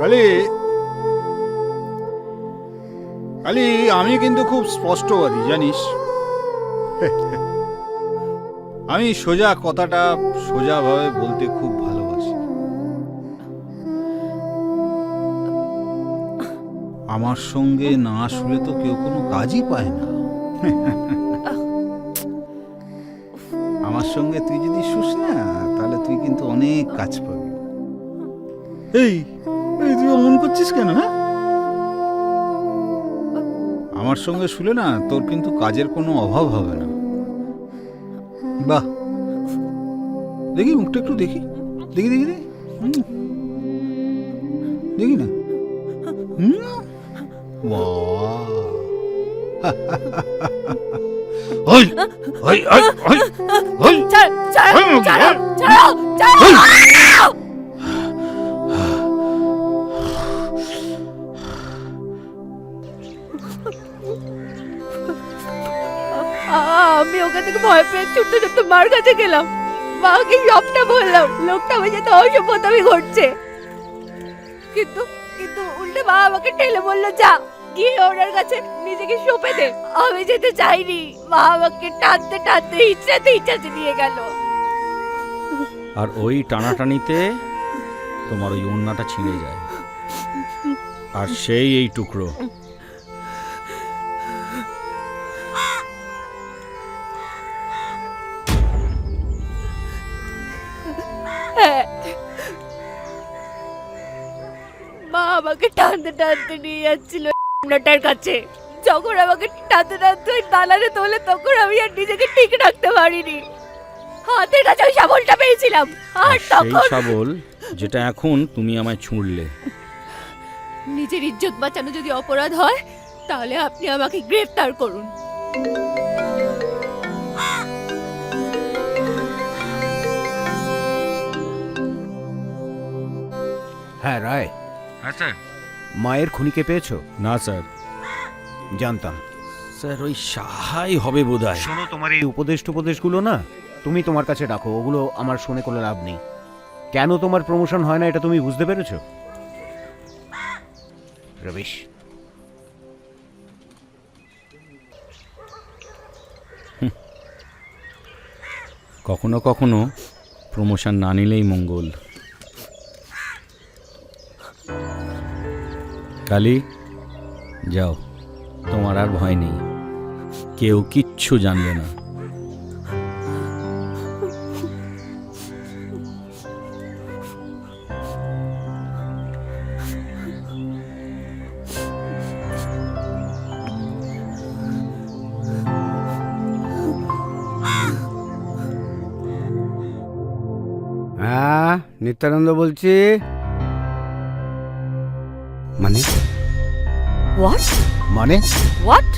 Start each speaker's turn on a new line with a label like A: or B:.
A: কালি। কালি, আমি কিন্তু খুব স্পষ্টবাদী, জানিস? আমি সোজা কথাটা সোজাভাবে বলতে খুব ভালোবাসি। আমার সঙ্গে না শুলে তো কেউ কোনো কাজই পায় না। আমার সঙ্গে তুই যদি শুস না, তাহলে তুই কিন্তু অনেক কাজ পাবি। এই তুই অমন করছিস কেন হ্যাঁ? আমার সঙ্গে শুলে না তোর কিন্তু কাজের কোনো অভাব হবে না। বাহ। দেখি মুখটা একটু দেখি। দেখি দেখি দেখি। দেখি না। ওই ওই ওই ওই ওই
B: ছাড় ছাড়ো ছাড়ো
A: ওই।
B: ছাড়ো আমি ওখান থেকে ভয় পেয়ে মার কাছে গেলাম। মাকে সবটা বললাম, লোকটা আমার অসভ্যতামি ঘটছে কিন্তু কিন্তু উল্টে মা আমাকে ঠেলে বলল, যা, গিয়ে ওনার কাছে নিজেকে সঁপে দে। আমি যেতে চাইনি। মা আমাকে টানতে টানতে ইচ্ছাতে ইচ্ছাতে নিয়ে গেল।
C: আর ওই টানাটানিতে তোমার ওই ওড়নাটা ছিঁড়ে যায়। আর সেই এই টুকরো।
B: হ্যাঁ মা আমাকে টানতে টানতে নিয়ে যাচ্ছিল আপনাটার কাছে। যখন আমাকে টানতে টানতে ওই দালানে তোলে তখন আমি আর নিজেকে ঠিক রাখতে পারিনি। হাতের কাছে ওই শাবলটা পেয়েছিলাম। আর
C: আর সেই
B: তখন
C: শাবল যেটা এখন তুমি আমায় ছুঁড়লে।
B: নিজের ইজ্জত বাঁচানো যদি অপরাধ হয় তাহলে আপনি আমাকে গ্রেফতার করুন।
D: হ্যাঁ রায়।
C: হ্যাঁ স্যার।
D: মায়ের খুনিকে পেয়েছ?
C: না স্যার।
D: জানতাম।
C: স্যার ওই সাহাই হবে বোধহয়।
D: শোনো তোমার এই উপদেশ টুপদেশগুলো না তুমি তোমার কাছে রাখো ওগুলো আমার শুনে কোনো লাভ নেই। কেন তোমার প্রমোশন হয় না এটা তুমি বুঝতে পেরেছ? রবিশ।
C: কখনো কখনো প্রমোশন না নিলেই মঙ্গল। কালি যাও তোমার আর ভয় নেই। কেউ কিচ্ছু জানবে না।
E: হ্যাঁ নিত্যানন্দ বলছি? মানে
B: হোয়াট
E: মানে
B: হোয়াট